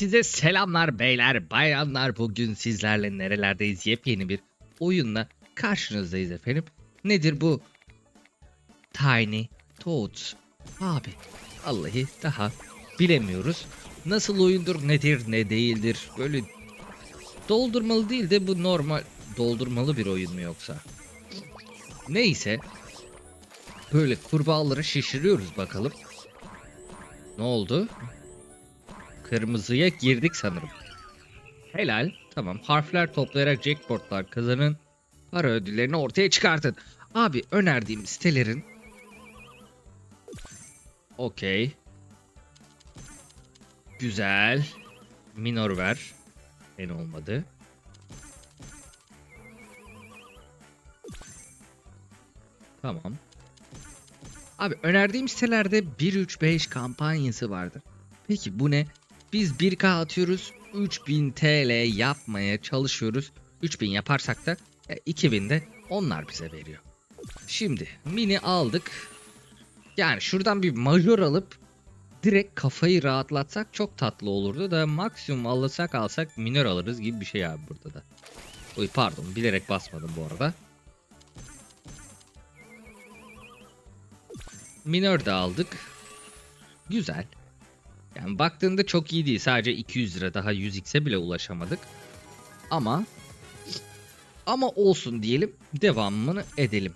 Herkese selamlar beyler, bayanlar. Bugün sizlerle nerelerdeyiz? Yepyeni bir oyunla karşınızdayız efendim. Nedir bu? Tiny Toads. Abi, vallahi daha bilemiyoruz. Nasıl oyundur, nedir, ne değildir? Böyle doldurmalı değil de bu normal doldurmalı bir oyun mu yoksa? Neyse. Böyle kurbağaları şişiriyoruz bakalım. Ne oldu? Kırmızıya girdik sanırım. Helal. Tamam. Harfler toplayarak jackpotlar kazanın. Para ödüllerini ortaya çıkartın. Abi önerdiğim sitelerin Okey. Güzel. Minor ver. En olmadı. Tamam. Abi önerdiğim sitelerde 1-3-5 kampanyası vardır. Peki bu ne? Biz 1K atıyoruz. 3000 TL yapmaya çalışıyoruz. 3000 yaparsak da e, 2000 de onlar bize veriyor. Şimdi mini aldık. Yani şuradan bir majör alıp direkt kafayı rahatlatsak çok tatlı olurdu da maksimum alırsak alsak minör alırız gibi bir şey abi burada da. Oy pardon bilerek basmadım bu arada. Minör de aldık. Güzel. Yani baktığında çok iyi değil. Sadece 200 lira daha 100x'e bile ulaşamadık. Ama ama olsun diyelim. Devamını edelim.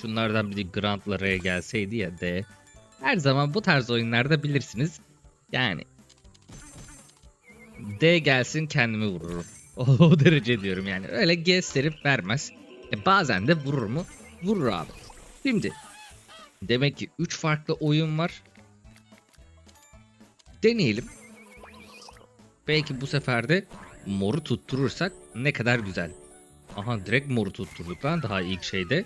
Şunlardan biri Grand'lara gelseydi ya de. Her zaman bu tarz oyunlarda bilirsiniz. Yani D gelsin kendimi vururum. O derece diyorum yani. Öyle gösterip vermez. E bazen de vurur mu? Vurur abi. Şimdi demek ki 3 farklı oyun var. Deneyelim. Belki bu sefer de moru tutturursak ne kadar güzel. Aha direkt moru tutturduk lan daha ilk şeyde.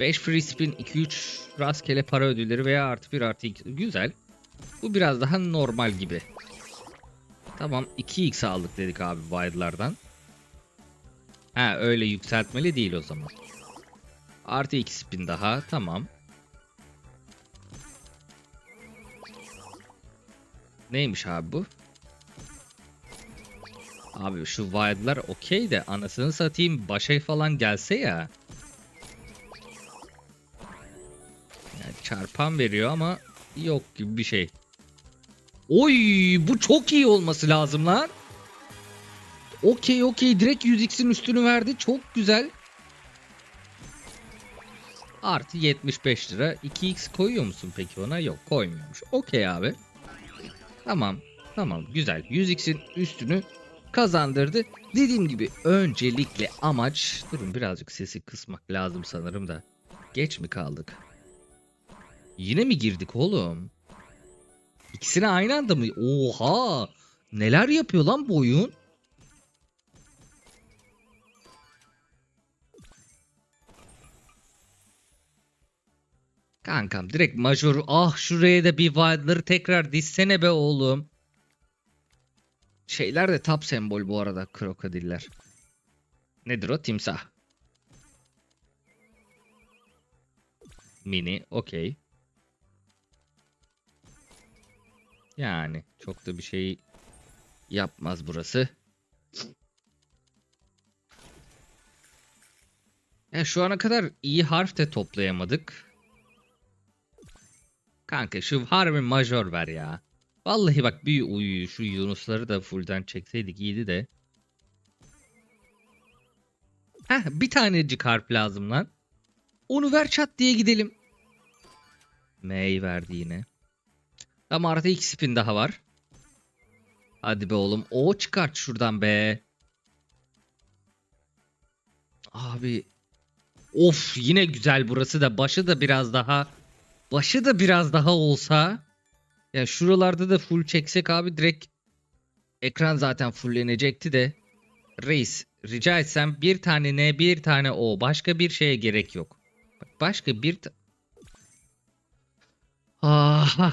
5 free spin 2-3 rastgele para ödülleri veya artı 1 artı 2 güzel. Bu biraz daha normal gibi. Tamam 2x aldık dedik abi wide'lardan. Ha öyle yükseltmeli değil o zaman. Artı 2 spin daha tamam. Neymiş abi bu? Abi şu wide'lar okey de anasını satayım başa falan gelse ya. Yani çarpan veriyor ama yok gibi bir şey. Oy bu çok iyi olması lazım lan. Okey okey direkt 100x'in üstünü verdi. Çok güzel. Artı 75 lira. 2x koyuyor musun peki ona? Yok koymuyormuş. Okey abi. Tamam. Tamam güzel. 100x'in üstünü kazandırdı. Dediğim gibi öncelikle amaç... Durun birazcık sesi kısmak lazım sanırım da. Geç mi kaldık? Yine mi girdik oğlum? İkisini aynı anda mı? Oha! Neler yapıyor lan bu oyun? Kankam direkt major ah şuraya da bir wide'ları tekrar dizsene be oğlum. Şeyler de top sembol bu arada krokodiller. Nedir o? Timsah. Mini okey. Yani çok da bir şey yapmaz burası. Ya şu ana kadar iyi harf de toplayamadık. Kanka şu harbi majör ver ya. Vallahi bak bir uyu şu Yunusları da fullden çekseydik iyiydi de. Heh bir tanecik harf lazım lan. Onu ver çat diye gidelim. M'yi verdi yine. Ama artı iki spin daha var. Hadi be oğlum. O çıkart şuradan be. Abi. Of yine güzel burası da. Başı da biraz daha. Başı da biraz daha olsa. Ya şuralarda da full çeksek abi direkt. Ekran zaten fulllenecekti de. Reis rica etsem bir tane ne bir tane o. Başka bir şeye gerek yok. Başka bir... ta- Ah,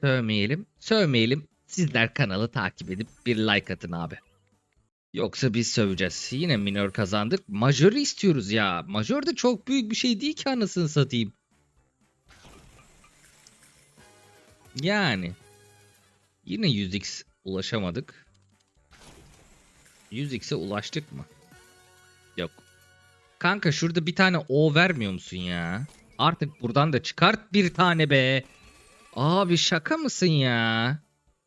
sövmeyelim. Sövmeyelim. Sizler kanalı takip edip bir like atın abi. Yoksa biz söveceğiz. Yine minör kazandık. Majörü istiyoruz ya. Majör de çok büyük bir şey değil ki anasını satayım. Yani. Yine 100x ulaşamadık. 100x'e ulaştık mı? Yok. Kanka şurada bir tane O vermiyor musun ya? Artık buradan da çıkart bir tane be. Abi şaka mısın ya?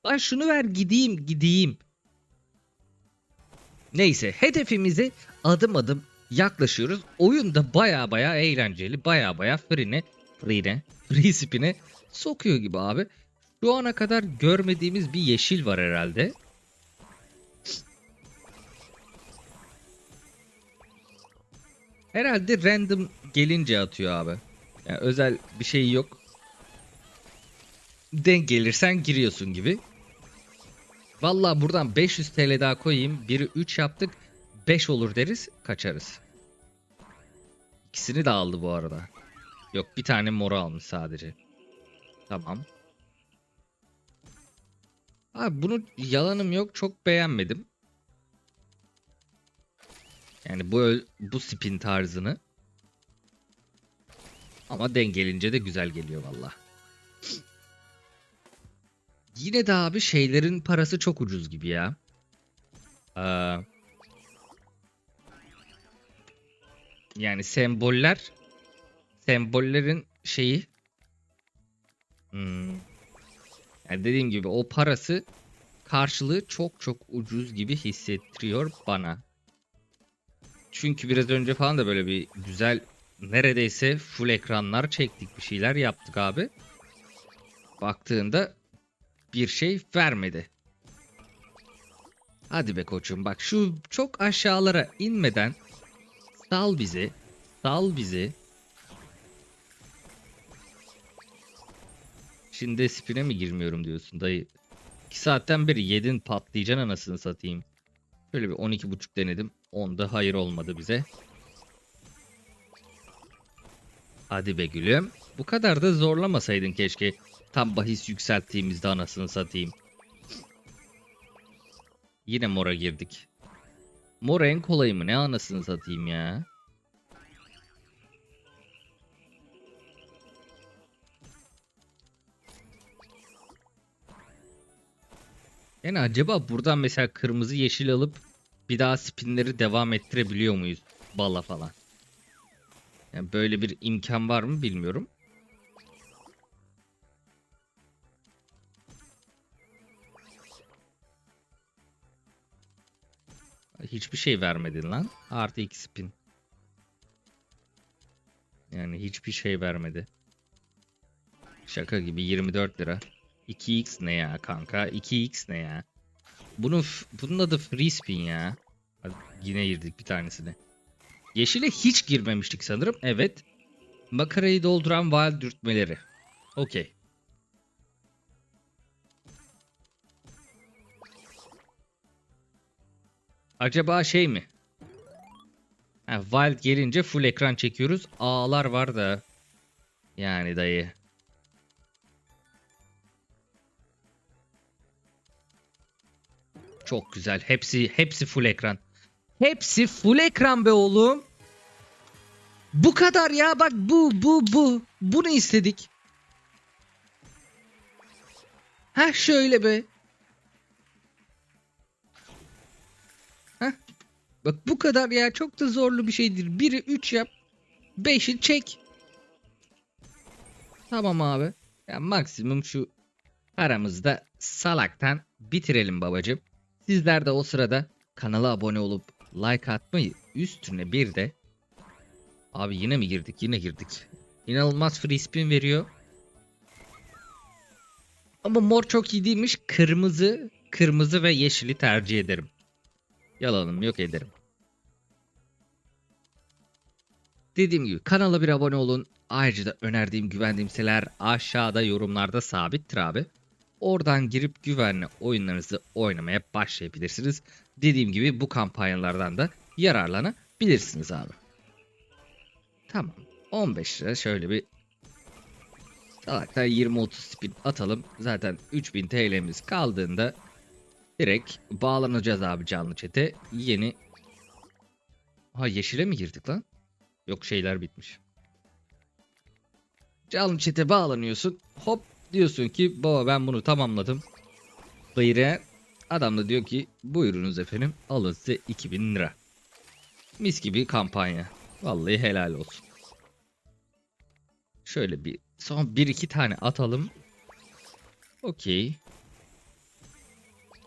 Lan şunu ver gideyim gideyim. Neyse hedefimize adım adım yaklaşıyoruz. Oyun da baya baya eğlenceli. Baya baya free'ne, free'ne, free spin'e sokuyor gibi abi. Şu ana kadar görmediğimiz bir yeşil var herhalde. Herhalde random gelince atıyor abi. Yani özel bir şey yok. Denk gelirsen giriyorsun gibi. Vallahi buradan 500 TL daha koyayım. Biri 3 yaptık. 5 olur deriz. Kaçarız. İkisini de aldı bu arada. Yok bir tane moru almış sadece. Tamam. Abi bunu yalanım yok çok beğenmedim. Yani bu bu spin tarzını. Ama dengelince de güzel geliyor valla. Yine de abi şeylerin parası çok ucuz gibi ya. Aa, yani semboller sembollerin şeyi hmm, yani dediğim gibi o parası karşılığı çok çok ucuz gibi hissettiriyor bana. Çünkü biraz önce falan da böyle bir güzel neredeyse full ekranlar çektik bir şeyler yaptık abi. Baktığında bir şey vermedi. Hadi be koçum bak şu çok aşağılara inmeden sal bizi. Sal bizi. Şimdi spine mi girmiyorum diyorsun dayı. 2 saatten beri yedin patlayacaksın anasını satayım. Şöyle bir 12.5 denedim. Onda hayır olmadı bize. Hadi be gülüm. Bu kadar da zorlamasaydın keşke. Tam bahis yükselttiğimizde anasını satayım. Yine mora girdik. Mor en kolayı mı? Ne anasını satayım ya. Yani acaba buradan mesela kırmızı yeşil alıp bir daha spinleri devam ettirebiliyor muyuz? Bala falan. Yani böyle bir imkan var mı bilmiyorum. Hiçbir şey vermedin lan. Artı 2 spin. Yani hiçbir şey vermedi. Şaka gibi 24 lira. 2x ne ya kanka? 2x ne ya? Bunun bunun adı free spin ya. Hadi yine girdik bir tanesine. Yeşile hiç girmemiştik sanırım. Evet. Makarayı dolduran wild dürtmeleri. Okey. Acaba şey mi? Ha, wild gelince full ekran çekiyoruz. Ağlar var da. Yani dayı. Çok güzel. Hepsi hepsi full ekran. Hepsi full ekran be oğlum. Bu kadar ya bak bu bu bu. Bunu istedik. Ha şöyle be. Ha. Bak bu kadar ya çok da zorlu bir şeydir. Biri 3 yap. 5'i çek. Tamam abi. Ya maksimum şu aramızda salaktan bitirelim babacım. Sizler de o sırada kanala abone olup like atmayı üstüne bir de Abi yine mi girdik? Yine girdik. İnanılmaz free spin veriyor. Ama mor çok iyi değilmiş. Kırmızı, kırmızı ve yeşili tercih ederim. Yalanım yok ederim. Dediğim gibi kanala bir abone olun. Ayrıca da önerdiğim güvendiğim siteler aşağıda yorumlarda sabittir abi. Oradan girip güvenli oyunlarınızı oynamaya başlayabilirsiniz. Dediğim gibi bu kampanyalardan da yararlanabilirsiniz abi. Tamam. 15 lira şöyle bir salaktan 20-30 spin atalım. Zaten 3000 TL'miz kaldığında direkt bağlanacağız abi canlı chat'e. Yeni Ha yeşile mi girdik lan? Yok şeyler bitmiş. Canlı chat'e bağlanıyorsun. Hop diyorsun ki baba ben bunu tamamladım. Bayır'a Adam da diyor ki buyurunuz efendim alın size 2000 lira. Mis gibi kampanya. Vallahi helal olsun. Şöyle bir son bir iki tane atalım. Okey.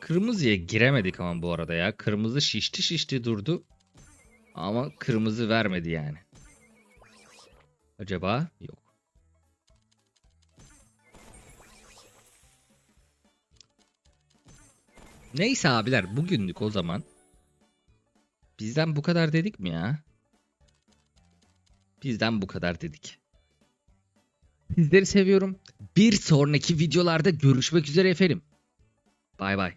Kırmızıya giremedik ama bu arada ya. Kırmızı şişti şişti durdu. Ama kırmızı vermedi yani. Acaba? Yok. Neyse abiler bugünlük o zaman. Bizden bu kadar dedik mi ya? Bizden bu kadar dedik. Sizleri seviyorum. Bir sonraki videolarda görüşmek üzere efendim. Bay bay.